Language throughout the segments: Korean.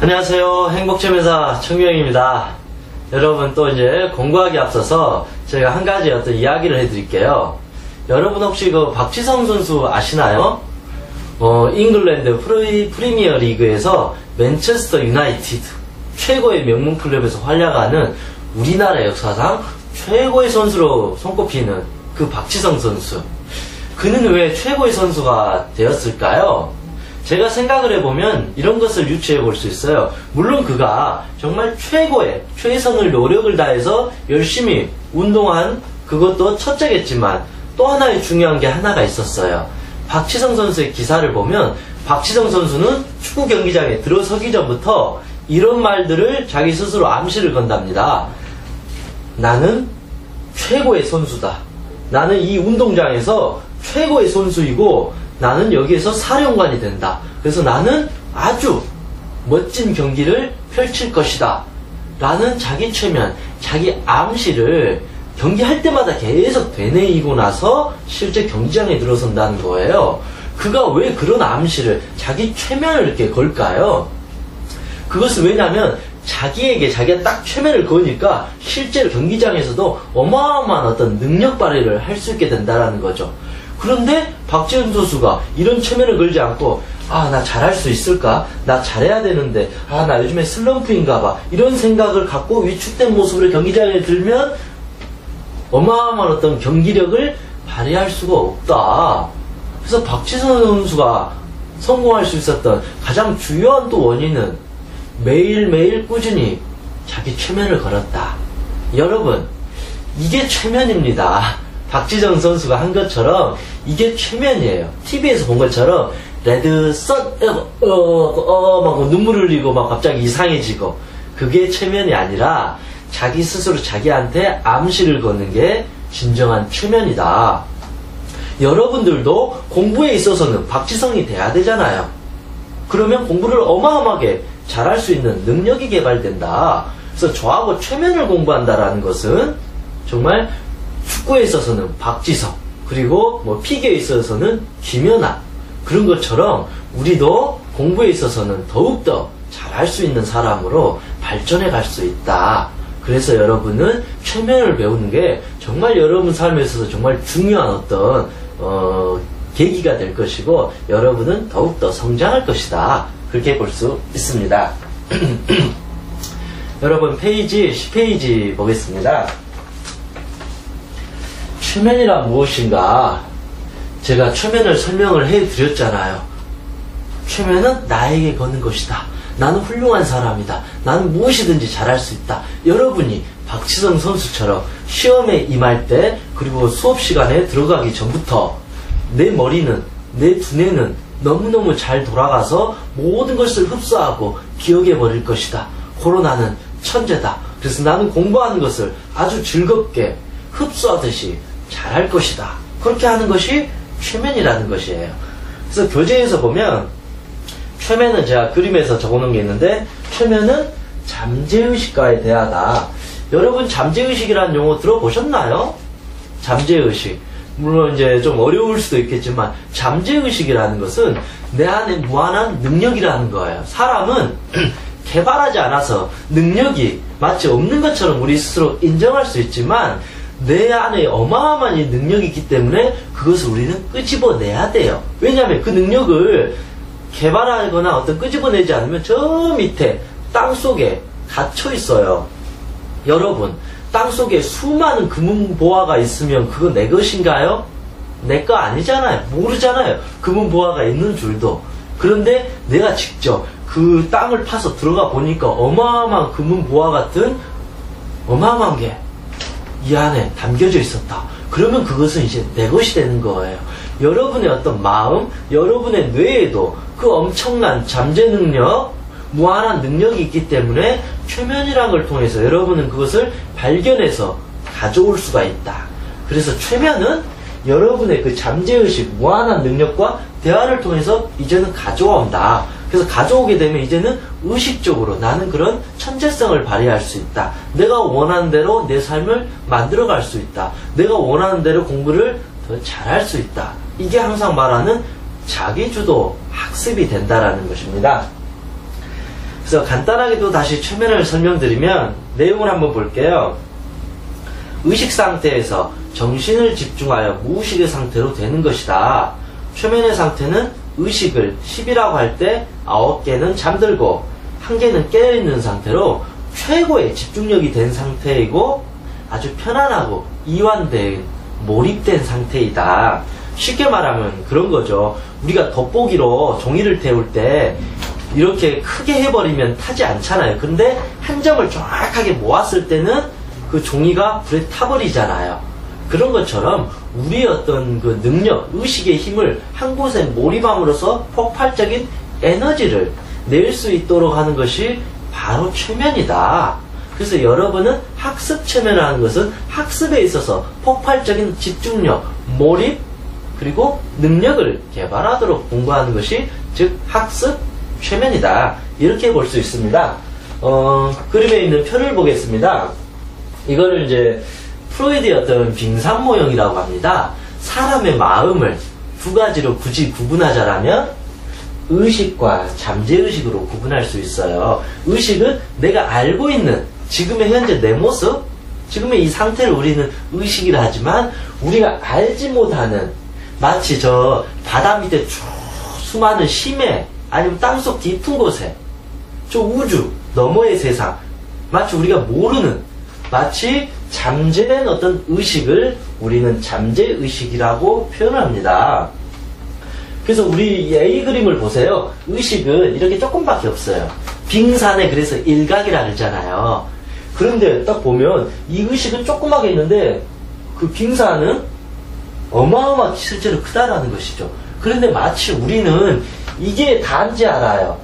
안녕하세요. 행복체면사 청명입니다. 여러분 또 이제 공부하기 앞서서 제가 한 가지 어떤 이야기를 해드릴게요. 여러분 혹시 그 박지성 선수 아시나요? 어, 잉글랜드 프리, 프리미어 리그에서 맨체스터 유나이티드 최고의 명문 클럽에서 활약하는 우리나라 역사상 최고의 선수로 손꼽히는 그 박지성 선수. 그는 왜 최고의 선수가 되었을까요? 제가 생각을 해보면 이런 것을 유추해 볼 수 있어요. 물론 그가 정말 최고의 최선을 노력을 다해서 열심히 운동한 그것도 첫째겠지만 또 하나의 중요한 게 하나가 있었어요. 박지성 선수의 기사를 보면 박지성 선수는 축구 경기장에 들어서기 전부터 이런 말들을 자기 스스로 암시를 건답니다. 나는 최고의 선수다. 나는 이 운동장에서 최고의 선수이고 나는 여기에서 사령관이 된다. 그래서 나는 아주 멋진 경기를 펼칠 것이다. 라는 자기 최면, 자기 암시를 경기할 때마다 계속 되뇌이고 나서 실제 경기장에 들어선다는 거예요. 그가 왜 그런 암시를 자기 최면을 이렇게 걸까요? 그것은 왜냐하면 자기에게 자기가 딱 최면을 그으니까 실제로 경기장에서도 어마어마한 어떤 능력 발휘를 할 수 있게 된다라는 거죠. 그런데 박지훈 선수가 이런 최면을 걸지 않고 아 나 잘할 수 있을까? 나 잘해야 되는데 아 나 요즘에 슬럼프인가 봐 이런 생각을 갖고 위축된 모습으로 경기장에 들면 어마어마한 어떤 경기력을 발휘할 수가 없다. 그래서 박지선 선수가 성공할 수 있었던 가장 중요한 또 원인은 매일매일 꾸준히 자기 최면을 걸었다. 여러분, 이게 최면입니다. 박지정 선수가 한 것처럼 이게 최면이에요. TV에서 본 것처럼 레드 선, 어, 어, 어, 막 눈물 흘리고 막 갑자기 이상해지고 그게 최면이 아니라 자기 스스로 자기한테 암시를 거는 게 진정한 최면이다. 여러분들도 공부에 있어서는 박지성이 돼야 되잖아요. 그러면 공부를 어마어마하게 잘할 수 있는 능력이 개발된다. 그래서 저하고 최면을 공부한다라는 것은 정말 축구에 있어서는 박지성, 그리고 뭐 피겨에 있어서는 김연아, 그런 것처럼 우리도 공부에 있어서는 더욱더 잘할 수 있는 사람으로 발전해 갈 수 있다. 그래서 여러분은 최면을 배우는 게 정말 여러분 삶에 있어서 정말 중요한 어떤 어, 계기가 될 것이고 여러분은 더욱더 성장할 것이다. 그렇게 볼 수 있습니다. 여러분 페이지 10페이지 보겠습니다. 최면이란 무엇인가? 제가 최면을 설명을 해 드렸잖아요. 최면은 나에게 거는 것이다. 나는 훌륭한 사람이다. 나는 무엇이든지 잘할 수 있다. 여러분이 박지성 선수처럼 시험에 임할 때 그리고 수업 시간에 들어가기 전부터 내 머리는 내 두뇌는 너무너무 잘 돌아가서 모든 것을 흡수하고 기억해 버릴 것이다. 코로나는 천재다. 그래서 나는 공부하는 것을 아주 즐겁게 흡수하듯이 잘할 것이다. 그렇게 하는 것이 최면이라는 것이에요. 그래서 교재에서 보면 최면은 제가 그림에서 적어놓은 게 있는데 최면은 잠재의식과에 대하다. 여러분 잠재의식이라는 용어 들어보셨나요? 잠재의식. 물론 이제 좀 어려울 수도 있겠지만 잠재의식이라는 것은 내 안에 무한한 능력이라는 거예요. 사람은 개발하지 않아서 능력이 마치 없는 것처럼 우리 스스로 인정할 수 있지만 내 안에 어마어마한 능력이 있기 때문에 그것을 우리는 끄집어내야 돼요. 왜냐하면 그 능력을 개발하거나 어떤 끄집어내지 않으면 저 밑에 땅 속에 갇혀 있어요. 여러분, 땅 속에 수많은 금은 보화가 있으면 그거 내 것인가요? 내 거 아니잖아요. 모르잖아요. 금은 보화가 있는 줄도. 그런데 내가 직접 그 땅을 파서 들어가 보니까 어마어마한 금은 보화 같은 어마어마한 게 이 안에 담겨져 있었다. 그러면 그것은 이제 내 것이 되는 거예요. 여러분의 어떤 마음, 여러분의 뇌에도 그 엄청난 잠재 능력, 무한한 능력이 있기 때문에 최면이라는 걸 통해서 여러분은 그것을 발견해서 가져올 수가 있다. 그래서 최면은 여러분의 그 잠재의식, 무한한 능력과 대화를 통해서 이제는 가져온다. 그래서 가져오게 되면 이제는 의식적으로 나는 그런 천재성을 발휘할 수 있다. 내가 원하는 대로 내 삶을 만들어갈 수 있다. 내가 원하는 대로 공부를 더 잘할 수 있다. 이게 항상 말하는 자기주도 학습이 된다라는 것입니다. 그래서 간단하게 또 다시 최면을 설명드리면 내용을 한번 볼게요. 의식 상태에서 정신을 집중하여 무의식의 상태로 되는 것이다. 최면의 상태는 의식을 10이라고 할 때 9개는 잠들고 1개는 깨어있는 상태로 최고의 집중력이 된 상태이고 아주 편안하고 이완된 몰입된 상태이다. 쉽게 말하면 그런 거죠. 우리가 돋보기로 종이를 태울 때 이렇게 크게 해버리면 타지 않잖아요. 근데 한 점을 정확하게 모았을 때는 그 종이가 불에 타버리잖아요. 그런 것처럼 우리의 어떤 그 능력, 의식의 힘을 한 곳에 몰입함으로써 폭발적인 에너지를 낼 수 있도록 하는 것이 바로 최면이다. 그래서 여러분은 학습 최면이라는 것은 학습에 있어서 폭발적인 집중력, 몰입, 그리고 능력을 개발하도록 공부하는 것이 즉 학습 최면이다. 이렇게 볼 수 있습니다. 어, 그림에 있는 표를 보겠습니다. 이거를 이제 프로이드의 어떤 빙산 모형이라고 합니다. 사람의 마음을 두 가지로 굳이 구분하자라면 의식과 잠재의식으로 구분할 수 있어요. 의식은 내가 알고 있는 지금의 현재 내 모습, 지금의 이 상태를 우리는 의식이라 하지만 우리가 알지 못하는 마치 저 바다 밑에 쭉 수많은 심해 아니면 땅속 깊은 곳에 저 우주 너머의 세상 마치 우리가 모르는 마치 잠재된 어떤 의식을 우리는 잠재 의식이라고 표현을 합니다. 그래서 우리 A 그림을 보세요. 의식은 이렇게 조금밖에 없어요. 빙산에 그래서 일각이라 그러잖아요. 그런데 딱 보면 이 의식은 조그맣게 있는데 그 빙산은 어마어마하게 실제로 크다라는 것이죠. 그런데 마치 우리는 이게 다인지 알아요.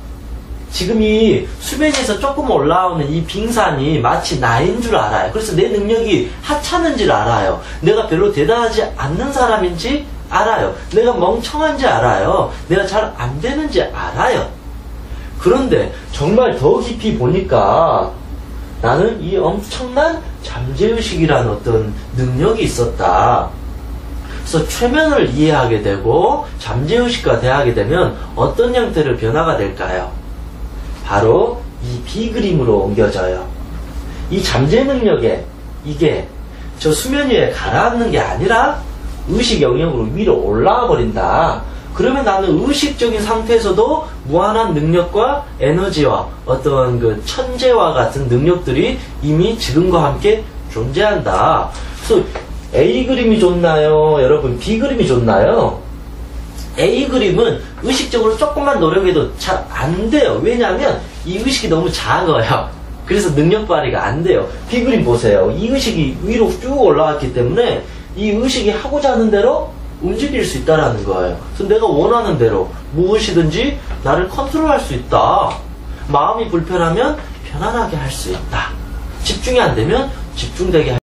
지금 이 수면에서 조금 올라오는 이 빙산이 마치 나인 줄 알아요. 그래서 내 능력이 하찮은 줄 알아요. 내가 별로 대단하지 않는 사람인지 알아요. 내가 멍청한지 알아요. 내가 잘 안 되는지 알아요. 그런데 정말 더 깊이 보니까 나는 이 엄청난 잠재의식이라는 어떤 능력이 있었다. 그래서 최면을 이해하게 되고 잠재의식과 대하게 되면 어떤 형태를 변화가 될까요? 바로 이 비그림으로 옮겨져요. 이 잠재 능력에 이게 저 수면 위에 가라앉는 게 아니라 의식 영역으로 위로 올라와 버린다. 그러면 나는 의식적인 상태에서도 무한한 능력과 에너지와 어떤 그 천재와 같은 능력들이 이미 지금과 함께 존재한다. 그래서 A 그림이 좋나요? 여러분 B 그림이 좋나요? A 그림은 의식적으로 조금만 노력해도 잘 안 돼요. 왜냐하면 이 의식이 너무 작아요. 그래서 능력 발휘가 안 돼요. B 그림 보세요. 이 의식이 위로 쭉 올라왔기 때문에 이 의식이 하고자 하는 대로 움직일 수 있다라는 거예요. 그래서 내가 원하는 대로 무엇이든지 나를 컨트롤할 수 있다. 마음이 불편하면 편안하게 할 수 있다. 집중이 안 되면 집중되게 할